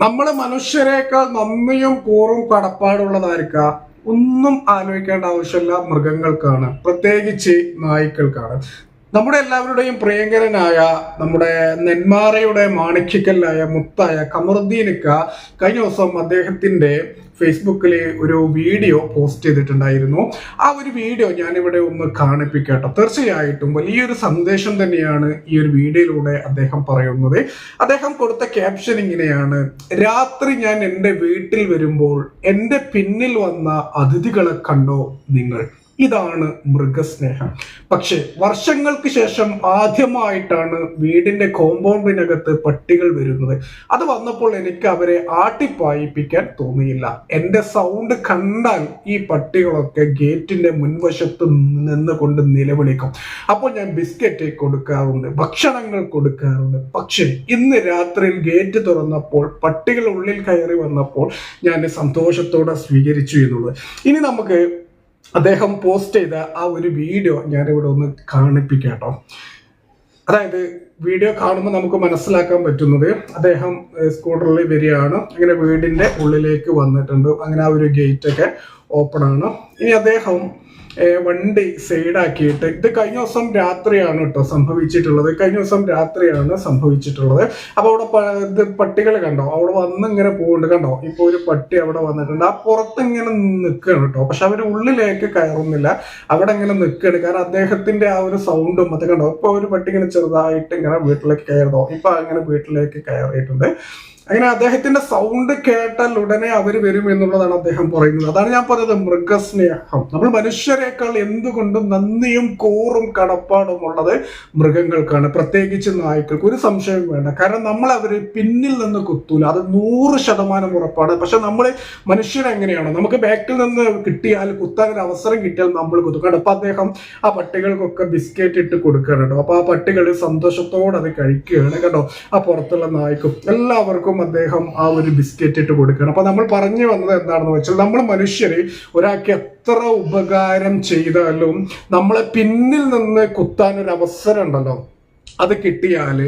നമ്മൾ മനുഷ്യരെക്കാൾ നന്ദിയും കൂറും കടപ്പാടുള്ളതായിരിക്കുക ഒന്നും ആലോചിക്കേണ്ട ആവശ്യമില്ല. മൃഗങ്ങൾക്കാണ്. പ്രത്യേകിച്ച് നായ്ക്കൾക്കാണ്. നമ്മുടെ എല്ലാവരുടെയും പ്രിയങ്കരനായ നമ്മുടെ നെന്മാറയുടെ മാണിക്യക്കല്ലായ മുത്തായ കമറുദ്ദീനക്ക കഴിഞ്ഞ ദിവസം അദ്ദേഹത്തിന്റെ ഫേസ്ബുക്കിൽ ഒരു വീഡിയോ പോസ്റ്റ് ചെയ്തിട്ടുണ്ടായിരുന്നു. ആ ഒരു വീഡിയോ ഞാനിവിടെ ഒന്ന് കാണിപ്പിക്കട്ടെ. തീർച്ചയായിട്ടും വലിയൊരു സന്ദേശം തന്നെയാണ് ഈ ഒരു വീഡിയോയിലൂടെ അദ്ദേഹം പറയുന്നത്. അദ്ദേഹം കൊടുത്ത ക്യാപ്ഷൻ ഇങ്ങനെയാണ്. രാത്രി ഞാൻ എന്റെ വീട്ടിൽ വരുമ്പോൾ എന്റെ പിന്നിൽ വന്ന അതിഥികളെ കണ്ടോ നിങ്ങൾ? ഇതാണ് മൃഗസ്നേഹം. പക്ഷെ വർഷങ്ങൾക്ക് ശേഷം ആദ്യമായിട്ടാണ് വീടിന്റെ കോമ്പൗണ്ടിനകത്ത് പട്ടികൾ വരുന്നത്. അത് വന്നപ്പോൾ എനിക്ക് അവരെ ആട്ടിപ്പായിപ്പിക്കാൻ തോന്നിയില്ല. എന്റെ സൗണ്ട് കണ്ടാൽ ഈ പട്ടികളൊക്കെ ഗേറ്റിന്റെ മുൻവശത്ത് നിന്നുകൊണ്ട് നിലവിളിക്കും. അപ്പോൾ ഞാൻ ബിസ്ക്കറ്റ് കൊടുക്കാറുണ്ട് ഭക്ഷണങ്ങൾ കൊടുക്കാറുണ്ട്. പക്ഷെ ഇന്ന് രാത്രിയിൽ ഗേറ്റ് തുറന്നപ്പോൾ പട്ടികൾ ഉള്ളിൽ കയറി വന്നപ്പോൾ ഞാൻ സന്തോഷത്തോടെ സ്വീകരിച്ചു എന്നുള്ളത്. ഇനി നമുക്ക് അദ്ദേഹം പോസ്റ്റ് ചെയ്ത ആ ഒരു വീഡിയോ ഞാനിവിടെ ഒന്ന് കാണിപ്പിക്കാം കേട്ടോ. അതായത് വീഡിയോ കാണുമ്പോൾ നമുക്ക് മനസ്സിലാക്കാൻ പറ്റുന്നത് അദ്ദേഹം സ്കൂട്ടറിൽ വരികയാണ്. അങ്ങനെ വീടിന്റെ ഉള്ളിലേക്ക് വന്നിട്ടുണ്ട്. അങ്ങനെ ആ ഒരു ഗേറ്റ് ആണ് ഇനി അദ്ദേഹം വണ്ടി സൈഡാക്കിയിട്ട് ഇത് കഴിഞ്ഞ ദിവസം രാത്രിയാണ് കേട്ടോ സംഭവിച്ചിട്ടുള്ളത്. കഴിഞ്ഞ ദിവസം രാത്രിയാണ് സംഭവിച്ചിട്ടുള്ളത്. അപ്പോൾ അവിടെ ഇത് പട്ടികൾ കണ്ടോ? അവിടെ വന്ന് ഇങ്ങനെ പോകുന്നുണ്ട് കണ്ടോ? ഇപ്പൊ ഒരു പട്ടി അവിടെ വന്നിട്ടുണ്ട്. ആ പുറത്ത് ഇങ്ങനെ നിൽക്കുകയാണ് കേട്ടോ. പക്ഷെ അവർ ഉള്ളിലേക്ക് കയറുന്നില്ല. അവിടെ ഇങ്ങനെ നിൽക്കുകയാണ് കാരണം അദ്ദേഹത്തിന്റെ ആ ഒരു സൗണ്ടും അത് കണ്ടോ? ഇപ്പൊ ഒരു പട്ടി ഇങ്ങനെ ചെറുതായിട്ട് ഇങ്ങനെ വീട്ടിലേക്ക് കയറുന്നോ. ഇപ്പൊ അങ്ങനെ വീട്ടിലേക്ക് കയറിയിട്ടുണ്ട്. അങ്ങനെ അദ്ദേഹത്തിന്റെ സൗണ്ട് കേട്ടാൽ ഉടനെ അവർ വരും എന്നുള്ളതാണ് അദ്ദേഹം പറയുന്നത്. അതാണ് ഞാൻ പറഞ്ഞത് മൃഗസ്നേഹം. നമ്മൾ മനുഷ്യരെക്കാൾ എന്തുകൊണ്ടും നന്ദിയും കൂറും കടപ്പാടും ഉള്ളത് മൃഗങ്ങൾക്കാണ്. പ്രത്യേകിച്ച് നായ്ക്കൾക്ക്. ഒരു സംശയം വേണ്ട. കാരണം നമ്മൾ അവർ പിന്നിൽ നിന്ന് കുത്തൂല. അത് നൂറ് ശതമാനം ഉറപ്പാണ്. പക്ഷെ നമ്മൾ മനുഷ്യരെങ്ങനെയാണ് നമുക്ക് ബാക്കിൽ നിന്ന് കിട്ടിയാൽ കുത്താൻ ഒരു അവസരം കിട്ടിയാൽ നമ്മൾ കുത്തും. കാരണം അപ്പൊ അദ്ദേഹം ആ പട്ടികൾക്കൊക്കെ ബിസ്ക്കറ്റ് ഇട്ട് കൊടുക്കാറുണ്ടോ അപ്പോൾ അപ്പൊ ആ പട്ടികൾ സന്തോഷത്തോടെ അത് കഴിക്കുകയാണ് കേട്ടോ. ആ പുറത്തുള്ള നായ്ക്കും എല്ലാവർക്കും അദ്ദേഹം ആ ഒരു ബിസ്ക്കറ്റ് ഇട്ട് കൊടുക്കുകയാണ്. അപ്പൊ നമ്മൾ പറഞ്ഞു വന്നത് എന്താണെന്ന് വെച്ചാൽ നമ്മൾ മനുഷ്യര് ഒരാൾക്ക് എത്ര ഉപകാരം ചെയ്താലും നമ്മളെ പിന്നിൽ നിന്ന് കുത്താൻ ഒരു അവസരം ഉണ്ടല്ലോ. അത് കിട്ടിയാൽ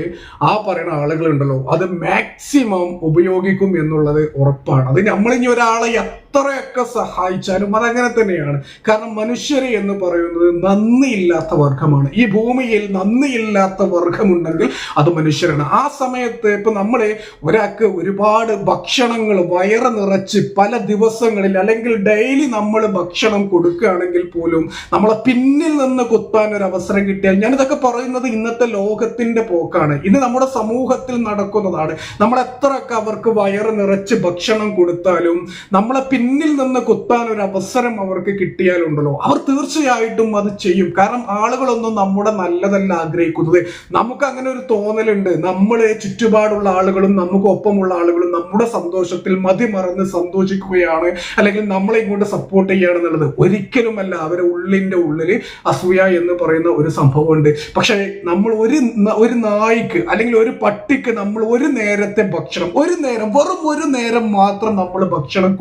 ആ പറയുന്ന ആളുകളുണ്ടല്ലോ അത് മാക്സിമം ഉപയോഗിക്കും എന്നുള്ളത് ഉറപ്പാണ്. അത് നമ്മളിനി ഒരാളെ എത്രയൊക്കെ സഹായിച്ചാലും അതങ്ങനെ തന്നെയാണ്. കാരണം മനുഷ്യരെ എന്ന് പറയുന്നത് നന്ദിയില്ലാത്ത വർഗമാണ്. ഈ ഭൂമിയിൽ നന്ദിയില്ലാത്ത വർഗമുണ്ടെങ്കിൽ അത് മനുഷ്യരാണ്. ആ സമയത്ത് ഇപ്പൊ നമ്മളെ ഒരാൾക്ക് ഒരുപാട് ഭക്ഷണങ്ങൾ വയറ് നിറച്ച് പല ദിവസങ്ങളിൽ അല്ലെങ്കിൽ ഡെയിലി നമ്മൾ ഭക്ഷണം കൊടുക്കുകയാണെങ്കിൽ പോലും നമ്മളെ പിന്നിൽ നിന്ന് കുത്താൻ ഒരു അവസരം കിട്ടിയാൽ ഞാനിതൊക്കെ പറയുന്നത് ഇന്നത്തെ ലോകത്തിന്റെ പോക്കാണ്. ഇത് നമ്മുടെ സമൂഹത്തിൽ നടക്കുന്നതാണ്. നമ്മൾ എത്രയൊക്കെ അവർക്ക് വയറ് നിറച്ച് ഭക്ഷണം കൊടുത്താലും നമ്മളെ പിന്നിൽ നിന്ന് കുത്താൻ ഒരു അവസരം അവർക്ക് കിട്ടിയാലുണ്ടല്ലോ. അവർ തീർച്ചയായിട്ടും അത് ചെയ്യും. കാരണം ആളുകളൊന്നും നമ്മുടെ നല്ലതല്ല ആഗ്രഹിക്കുന്നത്. നമുക്ക് അങ്ങനെ ഒരു തോന്നലുണ്ട്. നമ്മളെ ചുറ്റുപാടുള്ള ആളുകളും നമുക്ക് ഒപ്പമുള്ള ആളുകളും നമ്മുടെ സന്തോഷത്തിൽ മതിമറന്ന് സന്തോഷിക്കുകയാണ്. അല്ലെങ്കിൽ നമ്മളെ ഇങ്ങോട്ട് സപ്പോർട്ട് ചെയ്യുകയാണ് എന്നുള്ളത്. ഒരിക്കലുമല്ല അവരെ ഉള്ളിന്റെ ഉള്ളിൽ അസൂയ എന്ന് പറയുന്ന ഒരു സംഭവമുണ്ട്. പക്ഷേ നമ്മൾ ഒരു ഒരു നായ്ക്ക് അല്ലെങ്കിൽ ഒരു പട്ടിക്ക് നമ്മൾ ഒരു നേരത്തെ ഭക്ഷണം ഒരു നേരം വെറും ഒരു നേരം മാത്രം നമ്മൾ ഭക്ഷണം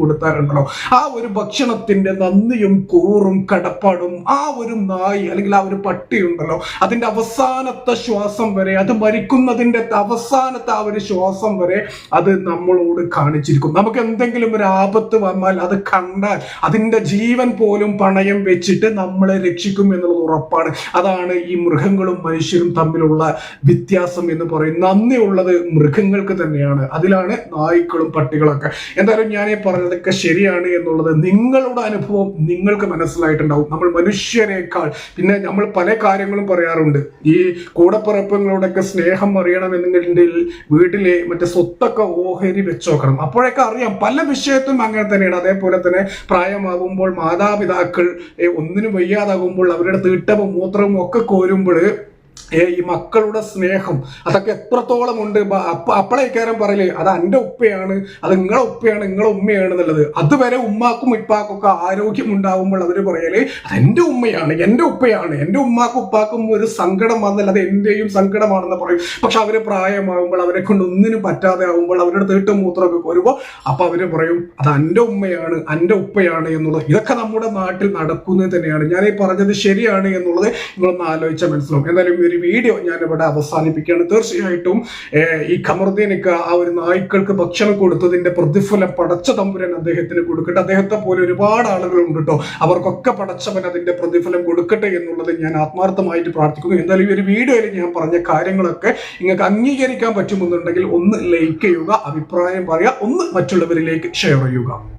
കൊടുത്താറുണ്ടല്ലോ ആ ഒരു ഭക്ഷണത്തിന്റെ നന്ദിയും കൂറും കടപ്പാടും ആ ഒരു നായി അല്ലെങ്കിൽ ആ ഒരു പട്ടി ഉണ്ടല്ലോ അതിന്റെ അവസാനത്തെ ശ്വാസം വരെ അത് മരിക്കുന്നതിന്റെ അവസാനത്തെ ആ ഒരു ശ്വാസം വരെ അത് നമ്മളോട് കാണിച്ചിരിക്കും. നമുക്ക് എന്തെങ്കിലും ഒരു ആപത്ത് വന്നാൽ അത് കണ്ടാൽ അതിന്റെ ജീവൻ പോലും പണയം വെച്ചിട്ട് നമ്മളെ രക്ഷിക്കും എന്നുള്ളത് ഉറപ്പാണ്. അതാണ് ഈ മൃഗങ്ങളും മനുഷ്യരും തമ്മിലുള്ള വ്യത്യാസം എന്ന് പറയും നന്ദിയുള്ളത് മൃഗങ്ങൾക്ക് തന്നെയാണ്. അതിലാണ് നായ്ക്കളും പട്ടികളൊക്കെ. എന്തായാലും ഞാൻ പറഞ്ഞതൊക്കെ ശരിയാണ് എന്നുള്ളത് നിങ്ങളുടെ അനുഭവം നിങ്ങൾക്ക് മനസ്സിലായിട്ടുണ്ടാവും. നമ്മൾ മനുഷ്യരെക്കാൾ. പിന്നെ നമ്മൾ പല കാര്യങ്ങളും പറയാറുണ്ട്. ഈ കൂടപ്പിറപ്പങ്ങളോടൊക്കെ സ്നേഹം അറിയണമെന്നുണ്ടെങ്കിൽ വീട്ടിലെ മറ്റേ സ്വത്തൊക്കെ ഓഹരി വെച്ചോക്കണം അപ്പോഴൊക്കെ അറിയാം. പല വിഷയത്തും അങ്ങനെ തന്നെയാണ്. അതേപോലെ തന്നെ പ്രായമാകുമ്പോൾ മാതാപിതാക്കൾ ഒന്നിനും വയ്യാതാകുമ്പോൾ അവരുടെ തീട്ടവും മൂത്രവും ഒക്കെ കോരുമ്പോൾ ഈ മക്കളുടെ സ്നേഹം അതൊക്കെ എത്രത്തോളം ഉണ്ട്? അപ്പളേക്കാരം പറയില്ലേ അത് എന്റെ ഉപ്പയാണ് അത് നിങ്ങളെ ഉപ്പയാണ് നിങ്ങളെ ഉമ്മയാണ് എന്നുള്ളത്. അതുവരെ ഉമ്മാക്കും ഇപ്പാക്കും ഒക്കെ ആരോഗ്യം ഉണ്ടാവുമ്പോൾ അവർ പറയൽ അത് എന്റെ ഉമ്മയാണ് എന്റെ ഉപ്പയാണ് എന്റെ ഉമ്മാക്കും ഉപ്പാക്കും ഒരു സങ്കടം വന്നല്ല അത് എന്റെയും സങ്കടമാണെന്ന് പറയും. പക്ഷെ അവർ പ്രായമാകുമ്പോൾ അവരെ കൊണ്ട് ഒന്നിനും പറ്റാതെ ആകുമ്പോൾ അവരുടെ തീട്ടും മൂത്രമൊക്കെ വരുമ്പോൾ അപ്പം അവർ പറയും അത് എന്റെ ഉമ്മയാണ് എന്റെ ഉപ്പയാണ് എന്നുള്ളത്. ഇതൊക്കെ നമ്മുടെ നാട്ടിൽ നടക്കുന്നത് തന്നെയാണ്. ഞാൻ ഈ പറഞ്ഞത് ശരിയാണ് എന്നുള്ളത് നിങ്ങളൊന്ന് ആലോചിച്ചാൽ മനസ്സിലാവും. എന്തായാലും ഒരു വീഡിയോ ഞാൻ അവസാനിപ്പിക്കുകയാണ്. തീർച്ചയായിട്ടും ഈ ഖമറുദ്ദീനൊക്കെ ആ ഒരു നായ്ക്കൾക്ക് ഭക്ഷണം കൊടുത്തതിന്റെ പ്രതിഫലം പടച്ച തമ്പുരൻ അദ്ദേഹത്തിന് കൊടുക്കട്ടെ. അദ്ദേഹത്തെ പോലെ ഒരുപാട് ആളുകളുണ്ട് കേട്ടോ അവർക്കൊക്കെ പടച്ചവൻ അതിന്റെ പ്രതിഫലം കൊടുക്കട്ടെ എന്നുള്ളത് ഞാൻ ആത്മാർത്ഥമായിട്ട് പ്രാർത്ഥിക്കുന്നു. എന്തായാലും ഈ ഒരു വീഡിയോയിൽ ഞാൻ പറഞ്ഞ കാര്യങ്ങളൊക്കെ നിങ്ങൾക്ക് അംഗീകരിക്കാൻ പറ്റുമെന്നുണ്ടെങ്കിൽ ഒന്ന് ലൈക്ക് ചെയ്യുക അഭിപ്രായം പറയുക ഒന്ന് മറ്റുള്ളവരിലേക്ക് ഷെയർ ചെയ്യുക.